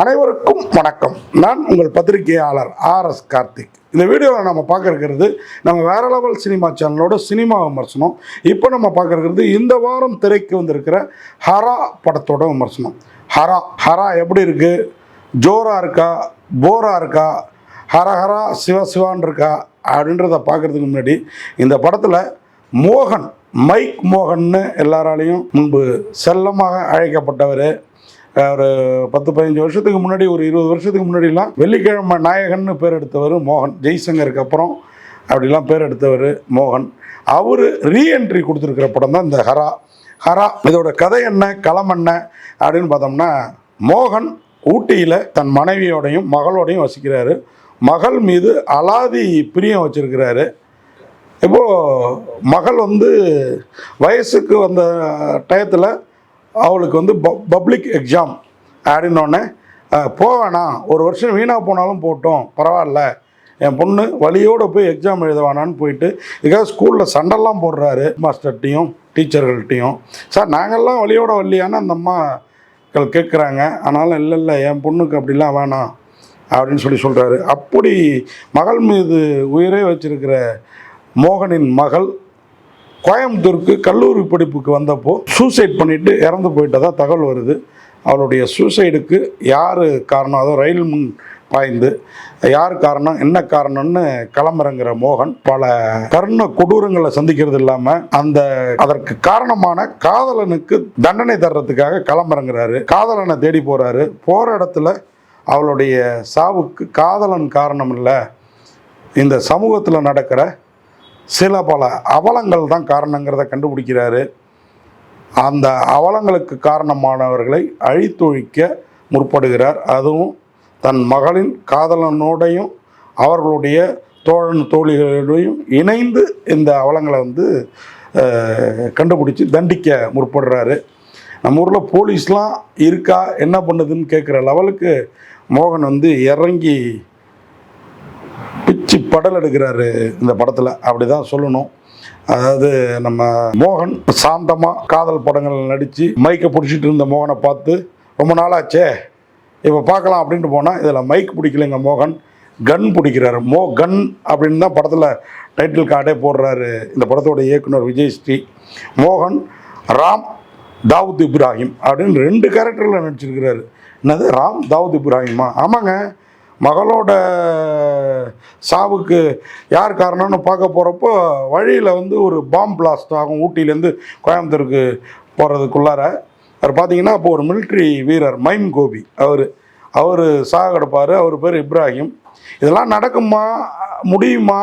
அனைவருக்கும் வணக்கம். நான் உங்கள் பத்திரிகையாளர் ஆர் எஸ் கார்த்திக். இந்த வீடியோவில் நம்ம பார்க்க நம்ம வேற லெவல் சினிமா சேனலோட சினிமா விமர்சனம். இப்போ நம்ம பார்க்க இந்த வாரம் திரைக்கு வந்திருக்கிற ஹரா படத்தோட விமர்சனம். ஹரா ஹரா எப்படி இருக்கு? ஜோரா இருக்கா? போரா இருக்கா? ஹரஹரா சிவ சிவான் இருக்கா? அப்படின்றத பார்க்கறதுக்கு முன்னாடி இந்த படத்தில் மோகன் மைக் மோகன்னு எல்லாராலையும் முன்பு செல்லமாக அழைக்கப்பட்டவர். ஒரு பத்து பதினஞ்சு வருஷத்துக்கு முன்னாடி ஒரு இருபது வருஷத்துக்கு முன்னாடிலாம் வெள்ளிக்கிழமை நாயகன்னு பேர் எடுத்தவர் மோகன் ஜெய்சங்கருக்கு அப்புறம் அப்படிலாம் பேர் எடுத்தவர் மோகன். அவர் ரீஎன்ட்ரி கொடுத்துருக்கிற படம் தான் இந்த ஹரா. ஹரா இதோட கதை என்ன களம் என்ன அப்படின்னு பார்த்தோம்னா மோகன் ஊட்டியில் தன் மனைவியோடையும் மகளோடையும் வசிக்கிறாரு. மகள் மீது அலாதி பிரியம் வச்சுருக்கிறாரு. இப்போது மகள் வந்து வயசுக்கு வந்த டயத்தில் அவளுக்கு வந்து பப்ளிக் எக்ஸாம் அப்படின்னோடனே போவேணாம் ஒரு வருஷம் வீணாக போனாலும் போட்டோம். பரவாயில்ல. என் பொண்ணு வழியோடு போய் எக்ஸாம் எழுத வேணான்னு போயிட்டு இதுக்காக ஸ்கூலில் சண்டைலாம் போடுறாரு. மாஸ்டர்கிட்டையும் டீச்சர்கள்ட்டையும் சார் நாங்கள்லாம் வழியோட வரலையான்னு அந்த அம்மாக்கள் கேட்குறாங்க. ஆனாலும் இல்லை இல்லை என் பொண்ணுக்கு அப்படிலாம் வேணாம். அப்படின்னு சொல்லி சொல்கிறாரு அப்படி மகள் மீது உயிரே வச்சிருக்கிற மோகனின் மகள் கோயம்புத்தூருக்கு கல்லூரி படிப்புக்கு வந்தப்போ சூசைட் பண்ணிட்டு இறந்து போயிட்டதா தகவல் வருது. அவளுடைய சூசைடுக்கு யார் காரணம்? அதுவும் ரயில் முன் பாய்ந்து. யார் காரணம்? என்ன காரணம்னு கிளம்புறங்கிற மோகன் பல கர்ண கொடூரங்களை சந்திக்கிறது இல்லாமல் அந்த அதற்கு காரணமான காதலனுக்கு தண்டனை தர்றதுக்காக கிளம்புறங்கிறாரு. காதலனை தேடி போகிறாரு போகிற இடத்துல அவளுடைய சாவுக்கு காதலன் காரணம் இல்லை. இந்த சமூகத்தில் நடக்கிற சில பல அவலங்கள் தான் காரணங்கிறத கண்டுபிடிக்கிறாரு. அந்த அவலங்களுக்கு காரணமானவர்களை அழித்தொழிக்க முற்படுகிறார். அதுவும் தன் மகளின் காதலனோடையும் அவர்களுடைய தோழன் தோழிகளோடையும் இணைந்து இந்த அவலங்களை வந்து கண்டுபிடிச்சி தண்டிக்க முற்படுறாரு. நம்ம ஊரில் போலீஸ்லாம் இருக்கா? என்ன பண்ணுதுன்னு கேட்குற லெவலுக்கு மோகன் வந்து இறங்கி பிச்சு படல் எடுக்கிறாரு இந்த படத்தில். அப்படி தான் சொல்லணும். அதாவது நம்ம மோகன் சாந்தமாக காதல் படங்கள் நடித்து மைக்கை பிடிச்சிட்டு இருந்த மோகனை பார்த்து ரொம்ப நாளாச்சே இப்போ பார்க்கலாம் அப்படின்ட்டு போனால் இதில் மைக் பிடிக்கலைங்க மோகன். கன் பிடிக்கிறாரு. மோ கன் அப்படின்னு தான் படத்தில் டைட்டில் கார்டே போடுறாரு இந்த படத்தோட இயக்குனர் விஜய் ஸ்ரீ. மோகன் ராம் தாவூத் இப்ராஹிம் அப்படின்னு ரெண்டு கேரக்டரில் நடிச்சிருக்கிறாரு. என்னது? ராம் தாவூத் இப்ராஹிமா? ஆமாங்க. மகளோட சாவுக்கு யார் காரணம்னு பார்க்க போகிறப்போ வழியில் வந்து ஒரு பாம் பிளாஸ்ட் ஆகும். ஊட்டியிலேருந்து கோயம்புத்தூருக்கு போகிறதுக்குள்ளார அவர் பார்த்தீங்கன்னா அப்போ ஒரு மிலிட்ரி வீரர் மைம் கோபி. அவர் அவர் சாகெடுப்பார் அவர் பேர் இப்ராஹிம். இதெல்லாம் நடக்குமா முடியுமா?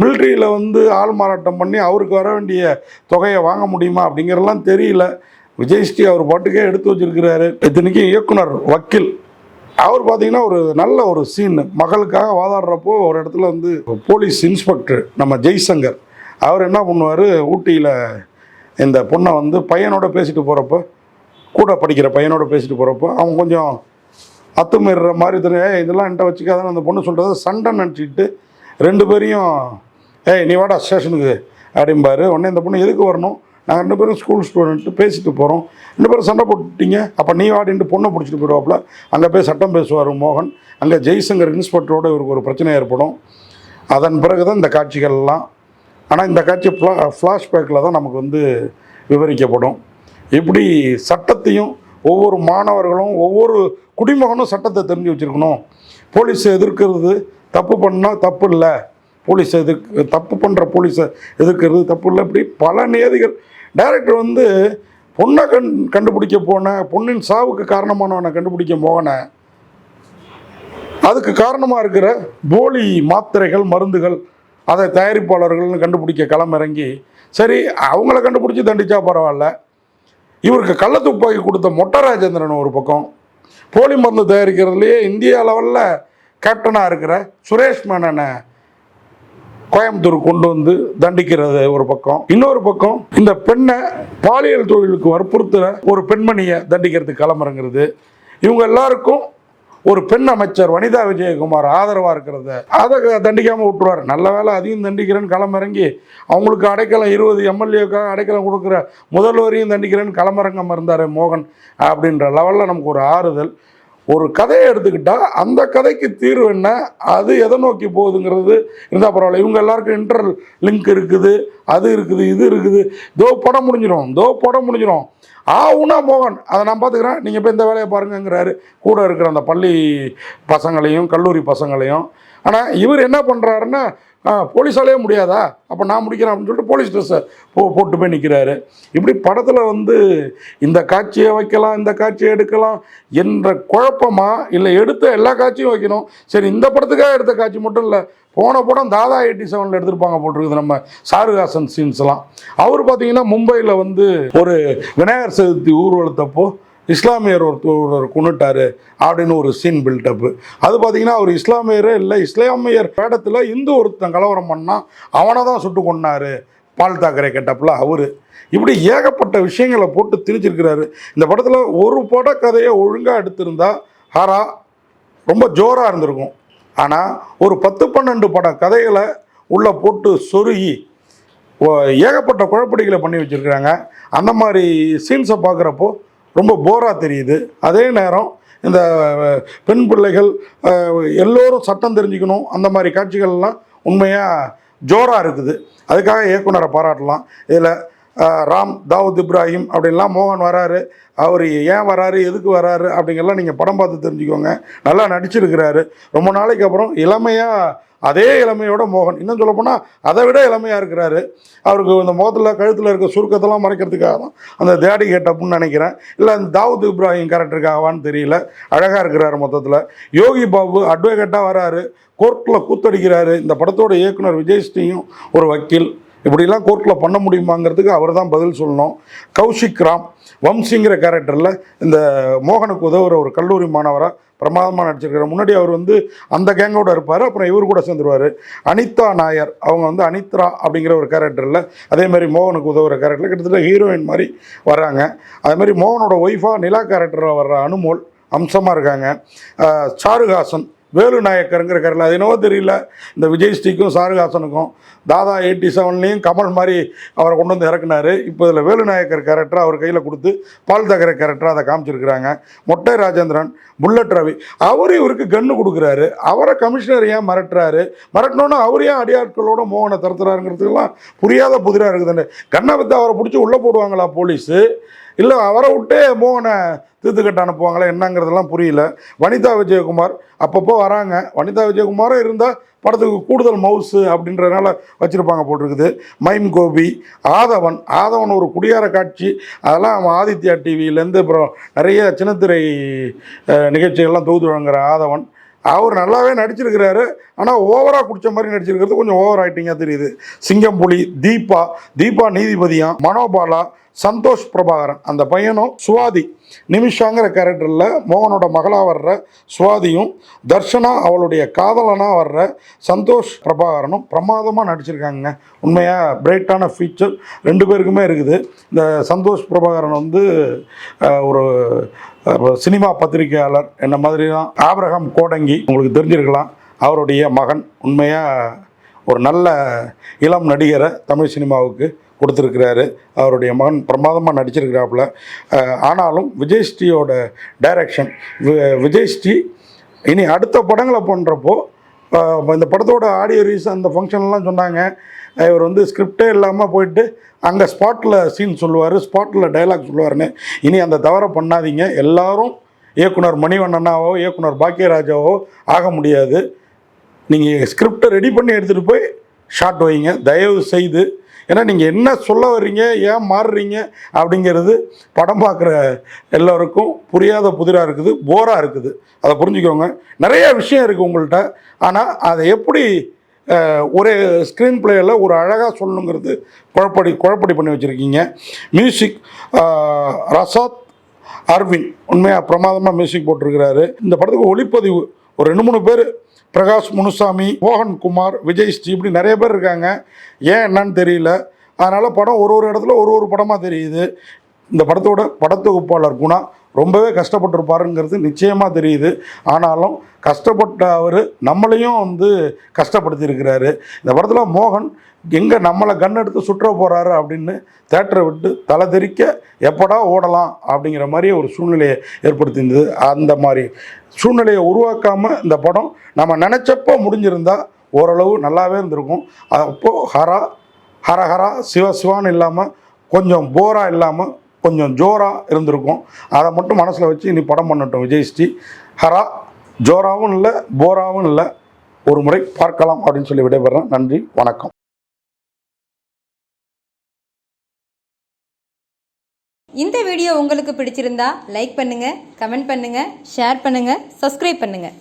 மிலிட்ரியில் வந்து ஆள் மாறாட்டம் பண்ணி அவருக்கு வர வேண்டிய தொகையை வாங்க முடியுமா அப்படிங்கிறதெல்லாம் தெரியல. விஜய்ஸ்ரீ அவர் பாட்டுக்கே எடுத்து வச்சிருக்கிறாரு. இத்தனைக்கும் இயக்குனர் வக்கீல். அவர் பார்த்தீங்கன்னா ஒரு நல்ல ஒரு சீன் மகளுக்காக வாதாடுறப்போ ஒரு இடத்துல வந்து போலீஸ் இன்ஸ்பெக்டர் நம்ம ஜெய்சங்கர் அவர் என்ன பண்ணுவார்? ஊட்டியில் இந்த பொண்ணை வந்து பையனோட பேசிட்டு போகிறப்போ கூட படிக்கிற பையனோட பேசிட்டு போகிறப்போ அவன் கொஞ்சம் அத்துமீறுற மாதிரி தெரியும். இதெல்லாம் என்கிட்ட வச்சுக்காதான்னு அந்த பொண்ணு சொல்கிறத சண்டை நினச்சிக்கிட்டு ரெண்டு பேரையும் ஏய் நீ வாடா ஸ்டேஷனுக்கு அப்படிம்பாரு. உடனே இந்த பொண்ணு எதுக்கு வரணும்? நாங்கள் ரெண்டு பேரும் ஸ்கூல் ஸ்டூடெண்ட்டு பேசிட்டு போகிறோம் ரெண்டு பேரும் சண்டை போட்டுட்டீங்க. அப்போ நீ வாடின்ட்டு பொண்ணை பிடிச்சிட்டு போயிடுவாப்புல. அங்கே போய் சட்டம் பேசுவார் மோகன். அங்கே ஜெய்சங்கர் இன்ஸ்பெக்டரோட இவருக்கு ஒரு பிரச்சனை ஏற்படும். அதன் பிறகு தான் இந்த காட்சிகள்லாம் ஆனால் இந்த காட்சி ஃப்ளா ஃப்ளாஷ்பேக்கில் தான் நமக்கு வந்து விவரிக்கப்படும். இப்படி சட்டத்தையும் ஒவ்வொரு மாணவர்களும் ஒவ்வொரு குடிமகனும் சட்டத்தை தெரிஞ்சு வச்சுருக்கணும். போலீஸை எதிர்க்கிறது தப்பு பண்ணால் தப்பு இல்லை. போலீஸை எதிர்க்க தப்பு பண்ணுற போலீஸை எதிர்க்கிறது தப்பு இல்லை. இப்படி பல நியதிகள் டைரக்டர் வந்து பொண்ணை கண் கண்டுபிடிக்க போன பொண்ணின் சாவுக்கு காரணமானவனை கண்டுபிடிக்க போன அதுக்கு காரணமாக இருக்கிற போலி மாத்திரைகள் மருந்துகள் அதை தயாரிப்பாளர்கள்னு கண்டுபிடிக்க களமிறங்கி சரி அவங்கள கண்டுபிடிச்சி தண்டிச்சா பரவாயில்ல. இவருக்கு கள்ள துப்பாக்கி கொடுத்த மொட்டை ராஜேந்திரன் ஒரு பக்கம். போலி மருந்து தயாரிக்கிறதுலையே இந்தியா லெவலில் கேப்டனாக இருக்கிற சுரேஷ் மேனனை கோயம்புத்தூர் கொண்டு வந்து தண்டிக்கிறது ஒரு பக்கம். இன்னொரு பக்கம் இந்த பெண்ணை பாலியல் தொழிலுக்கு வற்புறுத்துகிற ஒரு பெண்மணியை தண்டிக்கிறதுக்கு களமிறங்குறது இவங்க எல்லாருக்கும் ஒரு பெண் அமைச்சர் வனிதா விஜயகுமார் ஆதரவாக இருக்கிறத அதை தண்டிக்காமல் விட்டுருவார். நல்ல வேலை அதையும் தண்டிக்கிறேன்னு களமிறங்கி அவங்களுக்கு அடைக்கலம் இருபது எம்எல்ஏக்காக அடைக்கலம் கொடுக்குற முதல்வரையும் தண்டிக்கிறேன்னு களமிறங்காமல் இருந்தார் மோகன் அப்படின்ற லெவலில் நமக்கு ஒரு ஆறுதல். ஒரு கதையை எடுத்துக்கிட்டால் அந்த கதைக்கு தீர்வு என்ன? அது எதை நோக்கி போகுதுங்கிறது இருந்தால் பரவாயில்ல. இவங்க எல்லாருக்கும் இன்டர் லிங்க் இருக்குது அது இருக்குது இது இருக்குது. தோ படம் முடிஞ்சிடும் தோ படம் முடிஞ்சிடும் ஆவுனா மோகன். அதை நான் பார்த்துக்கிறேன். நீங்கள் போய் இந்த வேலையை பாருங்கங்கிறாரு. கூட இருக்கிற அந்த பள்ளி பசங்களையும் கல்லூரி பசங்களையும். ஆனால் இவர் என்ன பண்ணுறாருன்னா போலீஸாலேயே முடியாதா? அப்போ நான் முடிக்கிறேன் அப்படின்னு சொல்லிட்டு போலீஸ் ட்ரெஸ்ஸை போ போட்டு போய் நிற்கிறாரு இப்படி படத்தில் வந்து இந்த காட்சியை வைக்கலாம் இந்த காட்சியை எடுக்கலாம் என்ற குழப்பமா? இல்லை எடுத்த எல்லா காட்சியும் வைக்கணும். சரி இந்த படத்துக்காக எடுத்த காட்சி மட்டும் இல்லை போன படம் தாதா எயிட்டி செவனில் எடுத்திருப்பாங்க போட்டிருக்குது நம்ம சாருஹாசன் சீன்ஸ்லாம் அவர் பார்த்தீங்கன்னா மும்பையில் வந்து ஒரு விநாயகர் சதுர்த்தி ஊர்வலத்தப்போ இஸ்லாமியர் ஒருத்தர் கொண்டுட்டாரு அப்படின்னு ஒரு சீன் பில்டப்பு அது பார்த்தீங்கன்னா அவர் இஸ்லாமியரே இல்லை இஸ்லாமியர் வேடத்தில் இந்து ஒருத்தன் கலவரம் பண்ணால் அவனை தான் சுட்டு கொண்டாரு பால் தாக்கரே கெட்டப்பில் அவர். இப்படி ஏகப்பட்ட விஷயங்களை போட்டு திணிச்சிருக்கிறாரு. இந்த படத்தில் ஒரு பட கதையை ஒழுங்காக எடுத்திருந்தா ஹரா ரொம்ப ஜோராக இருந்திருக்கும். ஆனால் ஒரு பத்து பன்னெண்டு பட கதைகளை உள்ளே போட்டு சொருகி ஓ- ஏகப்பட்ட குழப்படிகளை பண்ணி வச்சுருக்கிறாங்க. அந்த மாதிரி சீன்ஸை பார்க்குறப்போ ரொம்ப போராக தெரியுது. அதே நேரம் இந்த பெண் பிள்ளைகள் எல்லோரும் சட்டம் தெரிஞ்சுக்கணும். அந்த மாதிரி காட்சிகள்லாம் உண்மையாக ஜோராக இருக்குது. அதுக்காக இயக்குனரை பாராட்டலாம். இதில் ராம் தாவூத் இப்ராஹிம் அப்படின்லாம் மோகன் வராரு. அவர் ஏன் வராரு? எதுக்கு வராரு? அப்படிங்கெல்லாம் நீங்கள் படம் பார்த்து தெரிஞ்சுக்கோங்க. நல்லா நடிச்சிருக்கிறாரு. ரொம்ப நாளைக்கு அப்புறம் இளமையாக அதே இளமையோட மோகன். இன்னும் சொல்லப்போனால் அதை விட இளமையாக இருக்கிறாரு. அவருக்கு இந்த முகத்தில் கழுத்தில் இருக்க சுருக்கத்தெல்லாம் மறைக்கிறதுக்காக தான் அந்த தேடி கேட்டப்புன்னு நினைக்கிறேன். இல்லை அந்த தாவூத் இப்ராஹிம் கேரக்டருக்காகவான்னு தெரியல. அழகாக இருக்கிறாரு மொத்தத்தில். யோகி பாபு அட்வொகேட்டாக வராரு. கோர்ட்டில் கூத்தடிக்கிறாரு. இந்த படத்தோட இயக்குனர் விஜய் ஸ்ரீயும் ஒரு வக்கீல். இப்படிலாம் கோர்ட்டில் பண்ண முடியுமாங்கிறதுக்கு அவர் தான் பதில் சொல்லணும். கௌஷிக் ராம் வம்சிங்கிற கேரக்டரில் இந்த மோகனுக்கு உதவுற ஒரு கல்லூரி மாணவராக பிரமாதமாக நடிச்சிருக்கிறார். முன்னாடி அவர் வந்து அந்த கேங்கோட இருப்பார் அப்புறம் இவர் கூட சேர்ந்துருவார். அனிதா நாயர் அவங்க வந்து அனித்ரா அப்படிங்கிற ஒரு கேரக்டரில் அதே மாதிரி மோகனுக்கு உதவுற கேரக்டரில் கிட்டத்தட்ட ஹீரோயின் மாதிரி வராங்க. அதே மாதிரி மோகனோட ஒய்ஃபாக நிலா கேரக்டரில் வர்ற அனுமோல் அம்சமாக இருக்காங்க. சாருஹாசன் வேலு நாயக்கருங்கிற கரில் அது என்னவோ தெரியல. இந்த விஜய் ஸ்ரீக்கும் சாருஹாசனுக்கும் தாதா எயிட்டி செவன்லேயும் கமல் மாதிரி அவரை கொண்டு வந்து இறக்குனாரு. இப்போ இதில் வேலு நாயக்கர் கேரக்டர் அவர் கையில் கொடுத்து பால் தகர கேரக்டர் அதை காமிச்சிருக்கிறாங்க. மொட்டை ராஜேந்திரன் புல்லட் ரவி. அவர் இவருக்கு கன்று கொடுக்குறாரு. அவரை கமிஷனர் ஏன் மிரட்டுறாரு? மிரட்டினோன்னா அவர் ஏன் அடியாட்களோட மோகனை தருத்துறாருங்கிறதுக்கெல்லாம் புரியாத புதிராக இருக்குதுன்னு. கண்ணை வித்து அவரை பிடிச்சி உள்ளே போடுவாங்களா போலீஸு இல்லை அவரை விட்டே மோகனை தீர்த்துக்கட்ட அனுப்புவாங்களா என்னங்கிறதெல்லாம் புரியல. வனிதா விஜயகுமார் அப்பப்போ வராங்க. வனிதா விஜயகுமாரும் இருந்தால் படத்துக்கு கூடுதல் மவுஸு அப்படின்றதுனால வச்சுருப்பாங்க போட்டிருக்குது. மைம் கோபி ஆதவன் ஆதவன் ஒரு குடியார காட்சி. அதெல்லாம் ஆதித்யா டிவியிலேருந்து அப்புறம் நிறைய சின்னத்திரை நிகழ்ச்சிகள்லாம் தொகுத்து வழங்குற ஆதவன். அவர் நல்லாவே நடிச்சிருக்கிறாரு. ஆனால் ஓவராக குடிச்ச மாதிரி நடிச்சிருக்கிறது கொஞ்சம் ஓவர் ஆக்டிங்காக தெரியுது. சிங்கம்புலி தீபா தீபா நீதிபதியாம் மனோபாலா சந்தோஷ் பிரபாகரன் அந்த பையனும் சுவாதி. நிமிஷாங்கிற கேரக்டரில் மோகனோட மகளாக வர்ற சுவாதியும் தர்ஷனா அவளுடைய காதலனாக வர்ற சந்தோஷ் பிரபாகரனும் பிரமாதமாக நடிச்சிருக்காங்க. உண்மையாக பிரைட்டான ஃபீச்சர் ரெண்டு பேருக்குமே இருக்குது. இந்த சந்தோஷ் பிரபாகரன் வந்து ஒரு சினிமா பத்திரிகையாளர். என்ன மாதிரி தான் ஆபிரகாம் கோடங்கி உங்களுக்கு தெரிஞ்சிருக்கலாம். அவருடைய மகன் உண்மையாக ஒரு நல்ல இளம் நடிகரை தமிழ் சினிமாவுக்கு கொடுத்துருக்கிறாரு. அவருடைய மகன் பிரமாதமாக நடிச்சிருக்கிறாப்புல. ஆனாலும் விஜய் ஸ்ரீயோட டைரக்ஷன் விஜய் ஸ்ரீ இனி அடுத்த படங்களை பண்ணுறப்போ இந்த படத்தோட ஆடியோ ரீஸ் அந்த ஃபங்க்ஷன்லாம் சொன்னாங்க. இவர் வந்து ஸ்கிரிப்டே இல்லாமல் போயிட்டு அங்கே ஸ்பாட்டில் சீன் சொல்லுவார் ஸ்பாட்டில் டைலாக் சொல்லுவார்னு இனி அந்த தவறை பண்ணாதீங்க. எல்லாரும் இயக்குனர் மணிவண்ணனாவோ இயக்குனர் பாக்கியராஜாவோ ஆக முடியாது. நீங்கள் ஸ்கிரிப்டை ரெடி பண்ணி எடுத்துகிட்டு போய் ஷாட் வைங்க. தயவு செய்து ஏன்னா நீங்கள் என்ன சொல்ல வர்றீங்க ஏன் மாறுறீங்க அப்படிங்கிறது படம் பார்க்குற எல்லோருக்கும் புரியாத புதிராக இருக்குது போராக இருக்குது. அதை புரிஞ்சுக்கோங்க. நிறைய விஷயம் இருக்குது உங்கள்கிட்ட ஆனால் அதை எப்படி ஒரு ஸ்க்ரீன் பிளேயில் ஒரு அழகாக சொல்லணுங்கிறது குழப்படி குழப்படி பண்ணி வச்சுருக்கீங்க. மியூசிக் ரசாத் அர்வின் உண்மையாக பிரமாதமாக மியூசிக் போட்டிருக்கிறாரு. இந்த படத்துக்கு ஒளிப்பதிவு ஒரு ரெண்டு மூணு பேர் பிரகாஷ் முனுசாமி மோகன் குமார் விஜய் ஸ்ரீ இப்படி நிறைய பேர் இருக்காங்க. ஏன் என்னன்னு தெரியல. அதனால் படம் ஒரு ஒரு இடத்துல ஒரு ஒரு படமாக தெரியுது. இந்த படத்தோட படத்தொகுப்பாளர் குணா ரொம்பவே கஷ்டப்பட்டிருப்பாருங்கிறது நிச்சயமாக தெரியுது. ஆனாலும் கஷ்டப்பட்ட அவர் நம்மளையும் வந்து கஷ்டப்படுத்தியிருக்கிறாரு. இந்த படத்தில் மோகன் எங்கே நம்மளை கன் எடுத்து சுற்ற போகிறாரு அப்படின்னு தேட்டரை விட்டு தலை தெறிக்க எப்படா ஓடலாம் அப்படிங்கிற மாதிரி ஒரு சூழ்நிலையை ஏற்படுத்தியிருந்தது. அந்த மாதிரி சூழ்நிலையை உருவாக்காமல் இந்த படம் நம்ம நினச்சப்போ முடிஞ்சிருந்தால் ஓரளவு நல்லாவே இருந்திருக்கும். அப்போது ஹரா ஹர ஹரா சிவ சிவான்னு இல்லாமல் கொஞ்சம் போராக இல்லாமல் கொஞ்சம் ஜோராக இருந்திருக்கும். அதை மட்டும் மனசில் வச்சு இனி படம் பண்ணட்டும் விஜய் ஸ்ரீ. ஹரா ஜோராவும் இல்லை போராவும் இல்லை. ஒரு முறை பார்க்கலாம் அப்படின்னு சொல்லி விடைபெறேன் நன்றி வணக்கம். இந்த வீடியோ உங்களுக்கு பிடிச்சிருந்தா லைக் பண்ணுங்கள் கமெண்ட் பண்ணுங்கள் ஷேர் பண்ணுங்கள் சப்ஸ்கிரைப் பண்ணுங்கள்